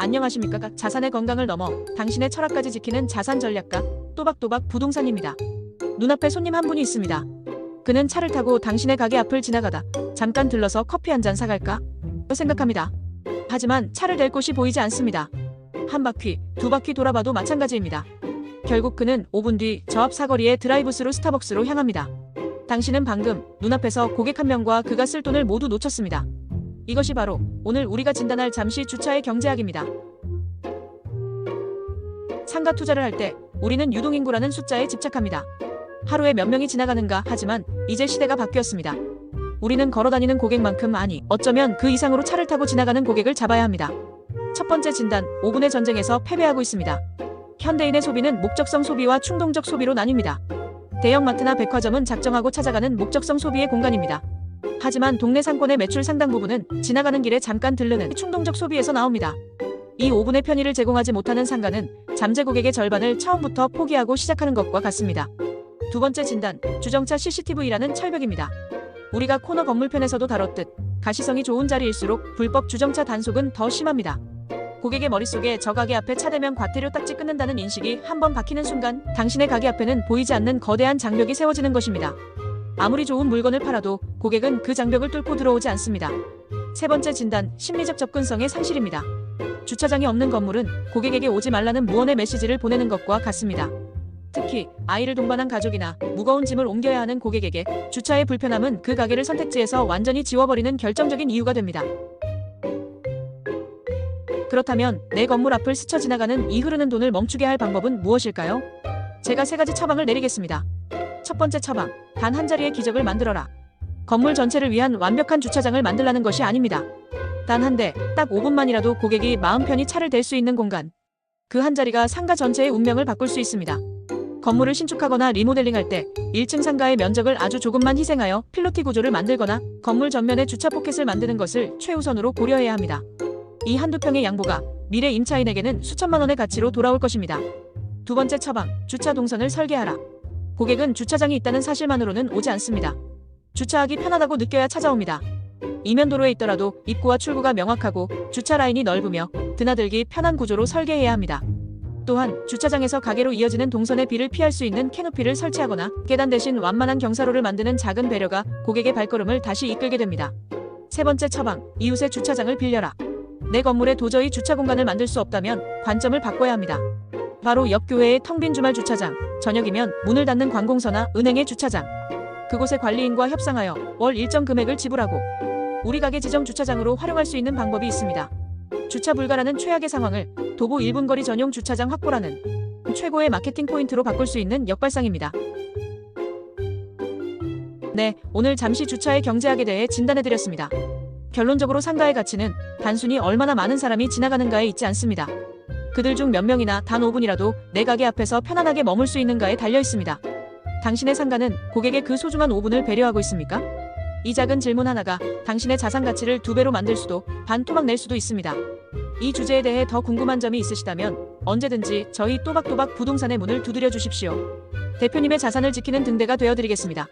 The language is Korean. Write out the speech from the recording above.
안녕하십니까? 자산의 건강을 넘어 당신의 철학까지 지키는 자산 전략가 또박또박 부동산입니다. 눈앞에 손님 한 분이 있습니다. 그는 차를 타고 당신의 가게 앞을 지나가다 잠깐 들러서 커피 한 잔 사갈까? 생각합니다. 하지만 차를 댈 곳이 보이지 않습니다. 한 바퀴, 두 바퀴 돌아봐도 마찬가지입니다. 결국 그는 5분 뒤 저 앞 사거리의 드라이브스루 스타벅스로 향합니다. 당신은 방금 눈앞에서 고객 한 명과 그가 쓸 돈을 모두 놓쳤습니다. 이것이 바로 오늘 우리가 진단할 잠시 주차의 경제학입니다. 상가 투자를 할 때 우리는 유동인구라는 숫자에 집착합니다. 하루에 몇 명이 지나가는가 하지만 이제 시대가 바뀌었습니다. 우리는 걸어다니는 고객만큼 아니 어쩌면 그 이상으로 차를 타고 지나가는 고객을 잡아야 합니다. 첫 번째 진단 5분의 전쟁에서 패배하고 있습니다. 현대인의 소비는 목적성 소비와 충동적 소비로 나뉩니다. 대형마트나 백화점은 작정하고 찾아가는 목적성 소비의 공간입니다. 하지만 동네 상권의 매출 상당 부분은 지나가는 길에 잠깐 들르는 충동적 소비에서 나옵니다. 이 5분의 편의를 제공하지 못하는 상가는 잠재 고객의 절반을 처음부터 포기하고 시작하는 것과 같습니다. 두 번째 진단, 주정차 CCTV라는 철벽입니다. 우리가 코너 건물편에서도 다뤘듯 가시성이 좋은 자리일수록 불법 주정차 단속은 더 심합니다. 고객의 머릿속에 저 가게 앞에 차대면 과태료 딱지 끊는다는 인식이 한번 박히는 순간 당신의 가게 앞에는 보이지 않는 거대한 장벽이 세워지는 것입니다. 아무리 좋은 물건을 팔아도 고객은 그 장벽을 뚫고 들어오지 않습니다. 세 번째 진단, 심리적 접근성의 상실입니다. 주차장이 없는 건물은 고객에게 오지 말라는 무언의 메시지를 보내는 것과 같습니다. 특히 아이를 동반한 가족이나 무거운 짐을 옮겨야 하는 고객에게 주차의 불편함은 그 가게를 선택지에서 완전히 지워버리는 결정적인 이유가 됩니다. 그렇다면 내 건물 앞을 스쳐 지나가는 이 흐르는 돈을 멈추게 할 방법은 무엇일까요? 제가 세 가지 처방을 내리겠습니다. 첫 번째 처방, 단 한 자리의 기적을 만들어라. 건물 전체를 위한 완벽한 주차장을 만들라는 것이 아닙니다. 단 한 대, 딱 5분만이라도 고객이 마음 편히 차를 댈 수 있는 공간. 그 한 자리가 상가 전체의 운명을 바꿀 수 있습니다. 건물을 신축하거나 리모델링할 때 1층 상가의 면적을 아주 조금만 희생하여 필로티 구조를 만들거나 건물 전면에 주차 포켓을 만드는 것을 최우선으로 고려해야 합니다. 이 한두 평의 양보가 미래 임차인에게는 수천만 원의 가치로 돌아올 것입니다. 두 번째 처방, 주차 동선을 설계하라. 고객은 주차장이 있다는 사실만으로는 오지 않습니다. 주차하기 편하다고 느껴야 찾아옵니다. 이면 도로에 있더라도 입구와 출구가 명확하고 주차 라인이 넓으며 드나들기 편한 구조로 설계해야 합니다. 또한 주차장에서 가게로 이어지는 동선의 비를 피할 수 있는 캐노피를 설치하거나 계단 대신 완만한 경사로를 만드는 작은 배려가 고객의 발걸음을 다시 이끌게 됩니다. 세 번째 처방, 이웃의 주차장을 빌려라. 내 건물에 도저히 주차 공간을 만들 수 없다면 관점을 바꿔야 합니다. 바로 옆 교회의 텅 빈 주말 주차장, 저녁이면 문을 닫는 관공서나 은행의 주차장. 그곳의 관리인과 협상하여 월 일정 금액을 지불하고 우리 가게 지정 주차장으로 활용할 수 있는 방법이 있습니다. 주차 불가라는 최악의 상황을 도보 1분 거리 전용 주차장 확보라는 최고의 마케팅 포인트로 바꿀 수 있는 역발상입니다. 네, 오늘 잠시 주차의 경제학에 대해 진단해드렸습니다. 결론적으로 상가의 가치는 단순히 얼마나 많은 사람이 지나가는가에 있지 않습니다. 그들 중 몇 명이나 단 5분이라도 내 가게 앞에서 편안하게 머물 수 있는가에 달려 있습니다. 당신의 상가는 고객의 그 소중한 5분을 배려하고 있습니까? 이 작은 질문 하나가 당신의 자산 가치를 두 배로 만들 수도 반 토막 낼 수도 있습니다. 이 주제에 대해 더 궁금한 점이 있으시다면 언제든지 저희 또박또박 부동산의 문을 두드려 주십시오. 대표님의 자산을 지키는 등대가 되어 드리겠습니다.